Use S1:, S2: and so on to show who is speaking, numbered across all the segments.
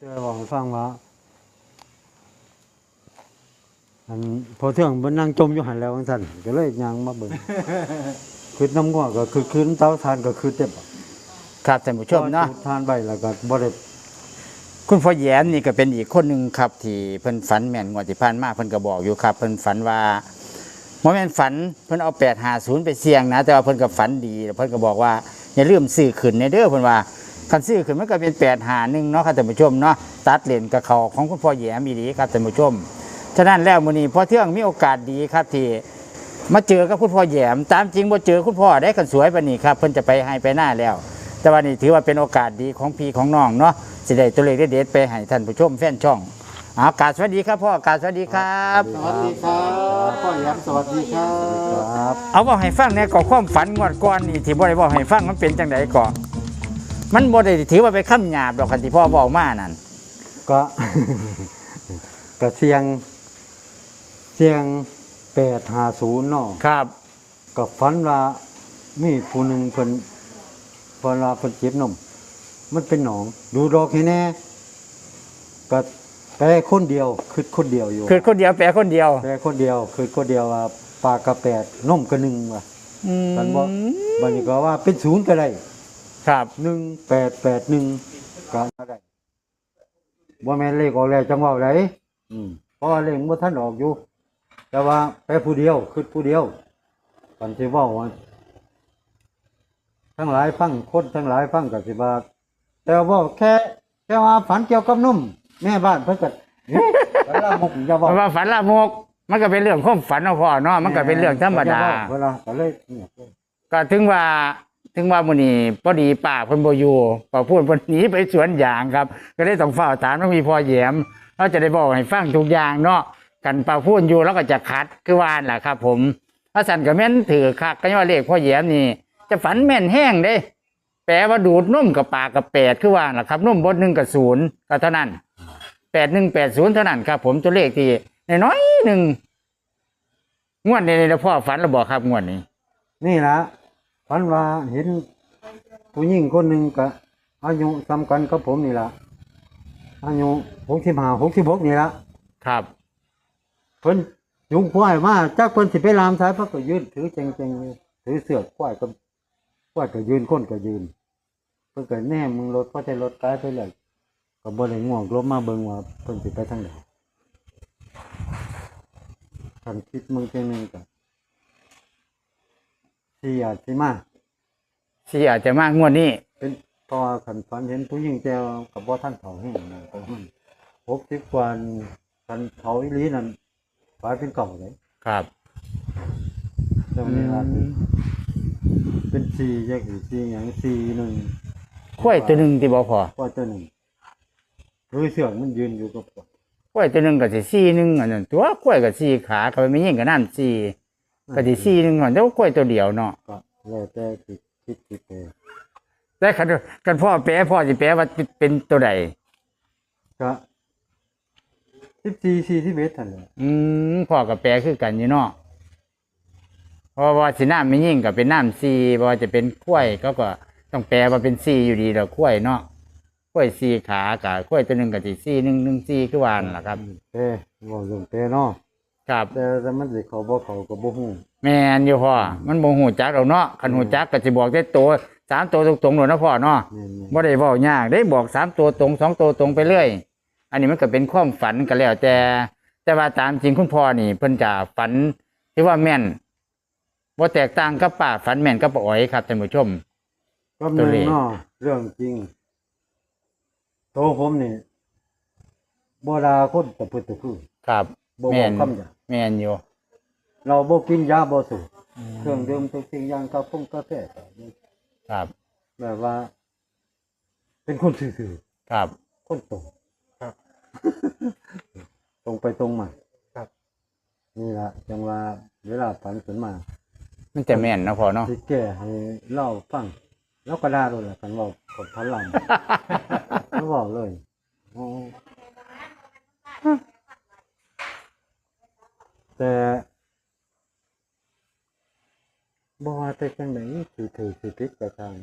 S1: เจอบอกให้ฟังว่าอันพอเที่ยงบนนั่งจมอยู่หันแล้วจังซั่นก็เลยยางมาเบิ่ง คือน้ำงัวก็คือคืนเตาทานก็คือเต็ม
S2: ครับท่านผู้ชมเนาะ
S1: จุดทานใบแล้วก็บ่ได้
S2: คุณพ่อแย้มนี่ก็เป็นอีกคนหนึ่งครับ ที่เพิ่นฝันแม่นงวดที่ผ่านมาเพิ่นก็บอกอยู่ครับ เพิ่นฝันว่าบ่แม่นฝันเพิ่นเอา850ไปเสี่ยงนะ แต่ว่าเพิ่นก็ฝันดีแล้วเพิ่นก็บอกว่าอย่าลืมซื้อขึ้นในเด้อเพิ่นว่า คันซื้อขึ้นมันก็เป็น851เนาะครับท่านผู้ชมเนาะตัดเลนกับเขาของคุณพ่อแย้มอีหลีครับท่านผู้ชม ฉะนั้นแล้วมื้อนี้พอเที่ยงมีโอกาสดีครับที่มาเจอกับคุณพ่อแหยมตามจริงบ่เจอคุณพ่อได้กันสวยปานนี้ครับเพิ่นจะไปให้ไปหน้าแล้ว แต่ว่านี่ถือว่าเป็นโอกาสดีของพี่ของน้องเนาะสิได้ตัวเลขเด็ดๆไปให้ท่านผู้ชมแฟนช่องอากาศสวัสดีครับพ่ออากาศสวัสดีครับ
S3: สวัสดีครับพ่อแย้มสวัสดีครับ
S1: ครับ
S2: เอาบอกให้ฟังในก่อความฝันงวดก่อนนี่ที่บ่ได้บอกให้ฟังมันเป็นจังไดก่อน มันบ่ได้ถือว่าไปค้ำหยาบดอกคันที่พ่อบอกมานั่น
S1: ก็ ก็เสียง เสียง850เนาะ
S2: ครับ
S1: ก็ฝันว่ามีผู้หนึงเพิ่นเพิ่นว่าเพิ่นเจ็บนมมันเป็นหนอง ดูดอกให้แน่ก็แปลคนเดียวคือคนเดียวอยู่
S2: คือคนเดียวแปลคนเดียว
S1: แปลคนเดียวคือคนเดียวว่าปากกระแปดนมกระหนึ่งว่ะ
S2: อืม
S1: มันบอกบันนี้ก็ว่าเป็นศูนย์ก็ได้
S2: ครับ
S1: หนึ่งแปดแปดหนึ่งก็ได้บ่แม่นเลขออกแล้วจังหวะไหนอืมเพราะว่าเลขบ่ทันออกอยู่ แต่ว่าแปลผู้เดียวคือผู้เดียวกันสิเว้าว่าทั้งหลายฟังคนทั้งหลายฟังก็สิว่าแต่ว่าแค่แค่ว่าฝันเกี่ยวกับนมแม่บ้านเพิ่นก็เฮ้ยเวลามุกอย่า
S2: เพ
S1: เว้า
S2: ราะว่าฝันละโมก มันก็เป็นเรื่องความฝันเนาะพ่อเนาะมันก็เป็นเรื่องธรรมดา
S1: เวลาก็เลยเงียบเลย
S2: ก็ถึงว่า ถึงว่ามื้อนี้พอดีป้าเพิ่นบ่อยู่ป้าพูดเพิ่นหนีไปสวนยางครับ ก็เลยต้องเฝ้าถามว่ามีพ่อแยมเราจะได้บอกให้ฟังทุกอย่างเนาะกันป้าพูดอยู่แล้วก็จะคัดคือว่านั่นล่ะครับ ผมถ้าสันก็แม่นถือคักก็ยังว่าเลขพ่อแยมนี่ จะฝันแม่นแห้งเด้ แปลว่าดูดนุ่มกับปากกับแปดคือว่าล่ะครับนุ่มบดหนึ่งกับศูนย์ก็เท่านั้นแปดหนึ่งแปดศูนย์เท่านั้นครับ ผมตัวเลขที่น้อยหนึ่งงวดนี้เราพ่อฝันเราบอกครับงวดนี้
S1: นี่นะ ฝันว่าเห็นผู้หญิงคนหนึ่งก็อายุซ้ำกันกับผมนี่ละอายุหกสิบห้าหกสิบหกนี่ละ
S2: ครับ
S1: เพิ่นยุงควายมาจากเพิ่นสิไปลามสายเพิ่นก็ยืนถือเจงเจงๆอยู่ถือเสือกควายก็ควายก็ยืนคนก็ยืน เพิ่นก็แน่มึงรถเพราะใช้รถกายไปเลยก็บ่ได้ง่วงลบมาเบิ่งว่าเพิ่นสิไปทางไหนทันคิดมึงเจงหนึงก็ สิอาจสิมา
S2: ที่อาจจะมากงวดนี้
S1: เป็นเพอขันฝันเห็นผู้หญิงแจวกับบ่ท่านเผาแห้งนะก็มันหกสิบกว่าคันเผาอีหลีนั่นกลายเป็นเก่าเลย
S2: ครับ
S1: ตรงนี้ว่าเป็นสี่แยกอยู่สี่อย่างสี่หนึ่ง
S2: ข้วยตัวหนึ่งที่บอกพอ
S1: ว่าตัวหนึ่งรู้เสือกมันยืนอยู่กับก
S2: ข้วยตัวหนึ่งก็สิสี่หนึ่งอันนั้นตัวข้วยก็สี่ขาก็ไม่ยิ่งกับน้ำสี่ ก็สิสี่หนึ่งก่อนแต่ว่าข้วยตัวเดียวเนาะ
S1: ก็แล้วแต่คิดคิดคิดไป
S2: แต่คันกันพ่อแปลพ่อจะแปลว่าเป็นตัวใด
S1: ก็สิบสี่สี่สิบเอ็ดทันเลย
S2: อืมพ่อกับแปลคือกันอยู่เนาะเพราะว่าสิน้ำไม่ยิ่งกับเป็นน้ำซีเพราะว่าจะเป็นกล้วยก็ก็ต้องแปลว่าเป็นซีอยู่ดีแล้วกล้วยเนาะกล้วยซีขากับกล้วยตัวหนึ่งกับสีซีหนึ่งหนึ่งซีคือวานล่ะครับ
S1: แต่บอกเรื่องแต่เนาะ
S2: ครับ
S1: แต่แต่มันสิเขาบ่เขาก็บ่ฮู้
S2: แม่นอยู่พ่อ มันบ่หูจักเราเนาะคันหูจักก็สิบอกได้ตัวสามตัวตรงๆเลยนะพ่อเนาะ
S1: แม่นๆ
S2: บ่ได้เว้ายากได้บอกสามตัวตรงสองตัวตรงไปเรื่อย อันนี้มันก็เป็นความฝันก็แล้ว แต่ แต่ว่าตามจริงคุณพ่อนี่ เพิ่นจะฝันที่ว่าแม่นบ่แตกต่างกับป้าฝันแม่นกับป้าอ๋อยครับท่านผู้ชม
S1: ก็หนึ่งเนาะเรื่องจริงโตผมนี่บ่ดาคนตะพึดตะพือ
S2: ครับ
S1: บ่บ
S2: แม่
S1: อก
S2: น
S1: คำหยาบ
S2: แม่นอยู่
S1: เราบ่กินยาบ่สูบเครื่องดื่มทุกสิ่งอย่างกาแฟกาแฟก็
S2: ครับ
S1: แบบว่า เป็นคนซื่อ
S2: ครับ
S1: ๆคนตรงครับ ตรงไปตรงมาครับ นี่ล่ะจังว่าเวลาฝันขึ้นมา
S2: มันจะแม่นเนาะพ่อเนาะ
S1: สิแก้ให้เล่าฟังแล้วก็ด่าโดนแหละกันเว่าคนพันลำแล้วบอกเลยอ๋อ แต่บ่ว่าแต่จังไหนสิถือสิพิษกระทาง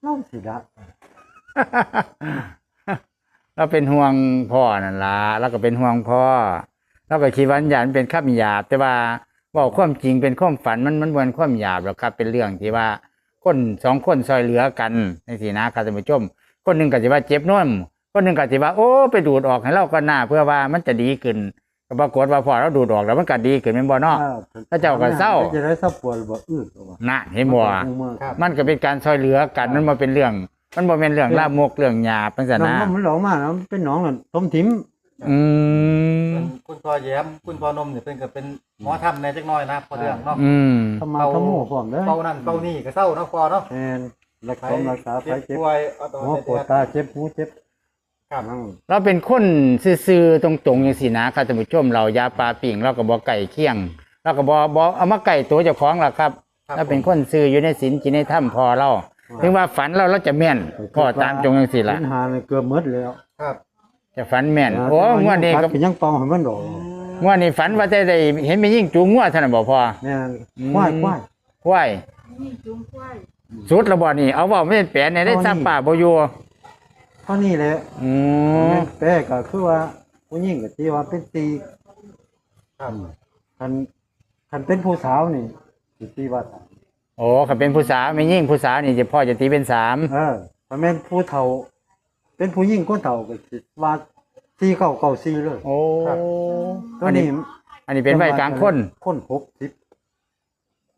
S1: เล่าสิดัก
S2: เราเป็นห่วงพ่อนั่นละแล้วก็เป็นห่วงพ่อแล้วก็คิดว่าหยามันเป็นข้ามหยาบ แต่ว่าเว่าความจริงเป็นความฝันมันมันเหมือนความหยาบหรอกครับ เป็นเรื่องที่ว่าคนสองคนซอยเหลือกันในสีนะครับท่านผู้ชม คนหนึ่งก็จะว่าเจ็บน่วมคนหนึ่งก็จะว่าโอ้ไปดูดออกให้เราก็น่าเพื่อว่ามันจะดีขึ้น ก็ปรากฏว่าพอเราดูดออกแล้วมันก็ดีขึ้นเป็นบ่เนาะ พระเจ้าก็เศร้า
S1: จะได้เศร้าปวดบ่อื้อก็ว่า
S2: น่ะเห็นบ่
S3: ครับ
S2: มันก็เป็นการซอยเหลือกันมันมาเป็นเรื่อง มันบ่เป็นเรื่องลามกเรื่องหยาบจังซั่น
S1: น้อง
S2: นะ
S1: มันหลงมาแล้วมันเป็นหนองนั่นต้มทิม
S2: อืม
S3: คุณพ่อแย้ม คุณพ่อนมเนี่ยเป็นก็เป็นหมอทำในจักหน้อยนะพอเรื่องเนาะ
S2: อืม
S1: ทำมาขโมยพร้อมเด้อ
S3: เป้านั่นเป้านี่ก็เศร้าเนาะพอเนาะ
S1: แม่นรักษารักษาไป
S3: เจ็บ
S1: เจ็บ
S3: ป่วยเอาต่อ
S1: หัวปวดตาเจ็บหูเจ็บ
S3: ครับ
S1: นั่ง
S2: เราเป็นคนซื่อๆตรงๆจังซี่นะครับท่านผู้ชมเรายาปลาปิ่งเราก็บ่ไก่เคียงเราก็บ่บ่เอามาไก่ตัวเจ้าของล่ะครับ
S3: ครับ
S2: เราเป็นคนซื่ออยู่ในศีลกินในถ้ำพอเราถึงว่าฝันเราเราจะแม่นพอตามจงจังซี่ล่ะ
S1: ปัญหาเนี่ยเกือบหมดแล้ว
S3: ครับ
S2: จะฝันแม่นโอ้งวดนี้ก็
S1: ก็ยังเป่าให้มันดอก
S2: งวดนี้ฝันว่าจะได้เห็นมียิ่งจูงงัวเท่านั้นบ่พอ
S1: แม่น
S2: อืม
S1: ควายควาย
S2: ควาย
S4: นี่จุงควาย
S2: สุดระบ่นี่เอาเว้าไม่เป็นแปลนเนี่ยได้ซักป่าบ่อยู่
S1: เท่านี้แหละ
S2: อืม
S1: แม่ก็คือว่าผู้หญิงก็ที่ว่าเป็นตี
S3: ครับ
S1: คันคันเป็นผู้สาวนี่สิตีว่าสาม
S2: โอ้เขาเป็นผู้สาวไม่ยิ่งผู้สาวนี่จะพ่อจะตีเป็นสาม
S1: เออถ้าแม่นผู้เฒ่า เป็นผู้หญิงคนเฒ่าก็สิว่าตีเก้าเก้าสี่เลย
S2: โอ้
S1: ตัว
S2: อันนี้
S1: นี้
S2: อันนี้เป็นใบกลางคน
S1: คนหกสิบ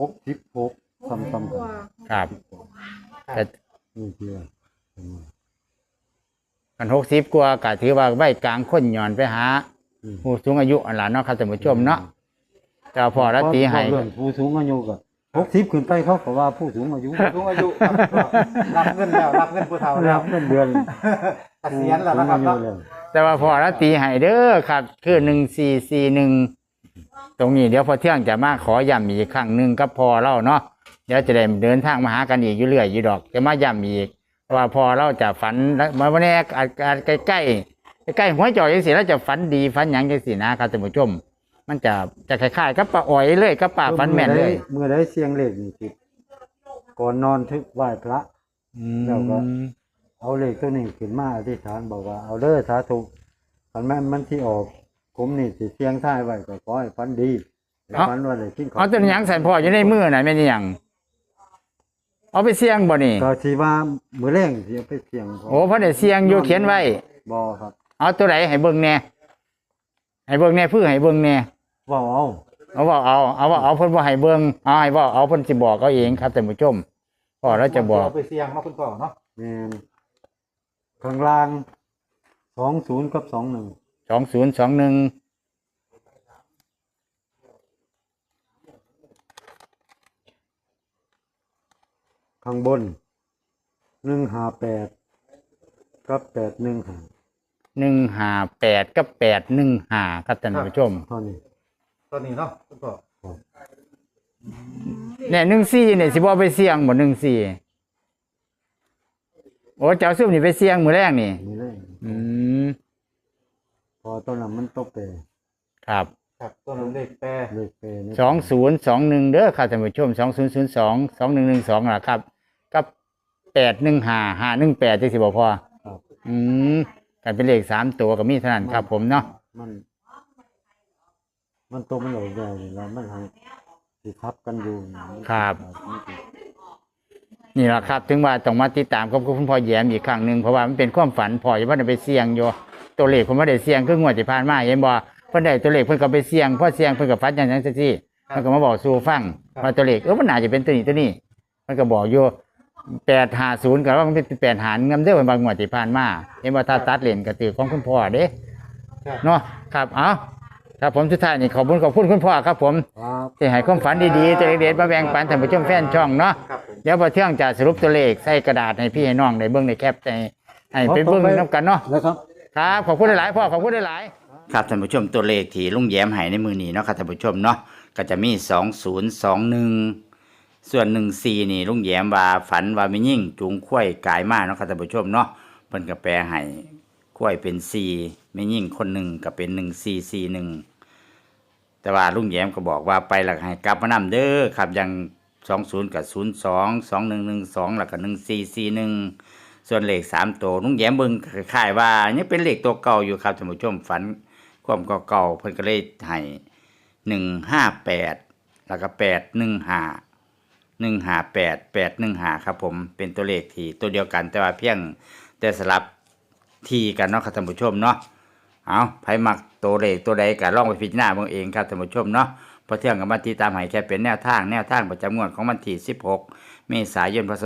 S1: หกสิบหกซ้ำซ้ำ
S4: ก
S1: กัน
S4: ว่า
S2: ครับแต่
S1: นี่คือว่า
S2: กันหกสิบกว่าก็ถือว่าใบกลางคนย้อนไปหา
S1: อืม
S2: ผู้สูงอายุอันหลานเนาะครับท่านผู้ชมเนาะแต่ว่าพอรัตตีให้
S1: เรื่องผู้สูงอายุก็หกสิบขึ้นไปเขาก็ว่าผู้สูงอายุ
S3: ผู้สูงอายุครับรับเงินแล้วรับเงินผู้เฒ่าแล้
S1: รั
S3: ว
S1: บเงินเดือน
S3: เกษียณแล้วนะครับ
S1: ผู้สูงอายุ
S3: เนาะ
S1: แล้ว
S2: แต่ว่าพอรัตตีให้เด้อครับ คือหนึ่งสี่สี่หนึ่งตรงนี้เดี๋ยวพอเที่ยงจะมาขอย้ำอีกครั้งหนึ่งก็พอเล่าเนาะเดี๋ยวจะได้เดินทางมาหากันอีกอยู่เรื่อยอยู่ดอก จะมาย้ำอีกเพราะ ว่าพอเราจะฝันมาวันนี้อาจอาจใกล้ใกล้ๆใกล้ๆหัวจ่อยจังสิแล้วจะฝันดีฝันหยังจังสินะครับท่านผู้ชม มันจะจะคล้ายๆกับป้าอ้อยเลยกับป้าฝันแม่นเลย
S1: เมื่อได้เสียงเลขนี่คือก่อนนอนทึกไหว้พระแล้วก็ เอาเลขตัวนี้ขึ้นมาอธิษฐานบอกว่าเอาเด้อสาธุฝันแม่นมันที่ออกผมนี่สิเสียงท้ายไว้ก็ขอให้ฝันดีฝันว่าได้กินข้าว
S2: เอาตัวหยังใส่พ่ออยู่ในมือน่ะแม่นหยัง เอาไปเสี่ยงบ่นี่
S1: ก็สิว่ามื้อแรงสิเอาไปเสียง
S2: โอ้เพราะได้เสี่ยงอยู่เขียนไว้
S1: บ่ครับ
S2: เอาตัวไหนให้เบิ่งแหน่ให้เบิ่งแหน่เพื่อให้เบิ่งแหน่
S1: เว้าเอา
S2: เอาว่าเอาเอาว่าเอาเพิ่นบ่ให้เบิ่งเอาให้ว่าเอาเพิ่นสิบอกเอาเองครับท่านผู้ชมพ่อเราจะบอก
S3: เอาไปเสี่ยงเนาะคุณพ่อเนาะ
S1: แม่นข้างล่าง20กับ21
S2: 2021
S1: ข้างบน158กับ815
S2: 158กับ815ครับท่านผู้ชม
S1: เท่านี้
S3: ตอนนี้เนาะคุณพ่อ
S2: เนี่ย14เนี่ยสิบ่เอาไปเสี่ยงบ่14โอ้เจ้าซุ่มนี่ไปเสี่ยงมื้อแรกนี่
S1: นี่เลย
S2: อืม
S1: พอตอนนั้นมันตกไป
S2: ครับ
S3: ครับตัวนั้นเลขแปร
S1: เลขไปนี่
S2: สองศูนย์สองหนึ่งเด้อครับท่านผู้ชมสองศูนย์ศูนย์สองสองหนึ่งหนึ่งสองล่ะครับกับ แปดหนึ่งห้าห้าหนึ่งแปดจังสิบ่พอ
S1: ครับ
S2: อืมกันเป็นเลขสามตัวก็มีเท่านั้นครับ ผมเนาะ
S1: มัน มันตกมันออกได้นี่แล้วมันหังสิทับกันอยู่นี่มัน
S2: ครับ
S1: มันสิ
S2: นี่แหละครับ ถึงว่าต้องมาติดตามกับคุณพ่อแย้มอีกครั้งหนึ่งเพราะว่ามันเป็นความฝันพ่ออย่าว่าได้ไปเสี่ยงอยู่ตัวเลขผมว่าได้เสี่ยงคืองวดที่ผ่านมาเห็นบ่เพิ่นได้ตัวเลขเพิ่นก็ไปเสี่ยงพอเสี่ยงเพิ่นก็ฟันอย่างนั้นจังซี่เพิ่นก็มาบอกสู่ฟังว่าตัวเลขเออมันน่าจะเป็นตัวนี้ตัวนี้ มันก็บอกอยู่ 850ก็ว่ามันเป็น8หารงำเด้อเพิ่นบางงวดที่ผ่านมาเห็นว่าถ้าตัดเลนก็ตือของคุณพ่อเด้
S3: ครับ
S2: เนาะครับเอาครับผมสุดท้ายนี่ขอบคุณขอบคุณคุณพ่อครับผม
S1: ครับ
S2: ที่ให้ความฝันดีๆตัวเด็ดๆมาแบ่งปันท่านผู้ชมแฟนช่องเนาะ
S3: ครับผม
S2: เดี๋ยวพอเที่ยงจะสรุปตัวเลขใส่กระดาษให้พี่ให้น้องในเบื้องในแคปในให้เป็นเบื้องน้ำกันเนาะ
S1: แล้วครับ
S2: ครับขอบคุณหลายๆพ่อขอบคุณหลายๆครับท่านผู้ชมตัวเลขที่ลุงแย้มให้ในมือนี้เนาะครับท่านผู้ชมเนาะก็จะมีสองศูนย์สองหนึ่ง ส่วนหนึ่งสี่นี่ลุงแย้มว่าฝันว่ามียิ่งจูงข้วยกายมาเนาะครับท่านผู้ชมเนาะเพิ่นก็แปลให้ข้วยเป็นสี่ไม่ยิ่งคนหนึ่งก็เป็นหนึ่งสี่สี่หนึ่งแต่ว่าลุงแย้มก็บอกว่าไปหลักให้กลับมานำเด้อครับยังสองศูนย์กับศูนย์สองสองหนึ่งหนึ่งสองแล้วก็หนึ่งสี่สี่หนึ่งส่วนเลขสามตัวลุงแย้มเบิ่งคล้ายว่ายังเป็นเลขตัวเก่าอยู่ครับท่านผู้ชมฝันความเก่าเพิ่นก็เลยให้หนึ่งห้าแปดแล้วก็แปดหนึ่งห้า หนึ่งหาแปดแปดหนึ่งหาครับผมเป็นตัวเลขที่ตัวเดียวกันแต่ว่าเพียงแต่สลับทีกันเนาะครับท่านผู้ชมเนาะเอาไผมักตัวเลขตัวใดก็ลองไปพิจารณาเบิ่งเองครับท่านผู้ชมเนาะพอเที่ยงกับมาติดตามให้แค่เป็นแนวทางแนวทางประจำงวดของวันที่16 เมษายนพศ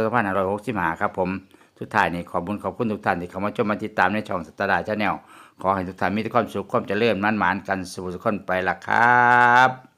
S2: 2565ครับผมสุดท้ายนี้ขอบคุณขอบคุณทุกท่านที่เข้ามาชมมาติดตามในช่องสตาร์ดาชาแนลขอให้ทุกท่านมีความสุขความเจริญมั่นหมานกันสู่สุขคนไปละครับ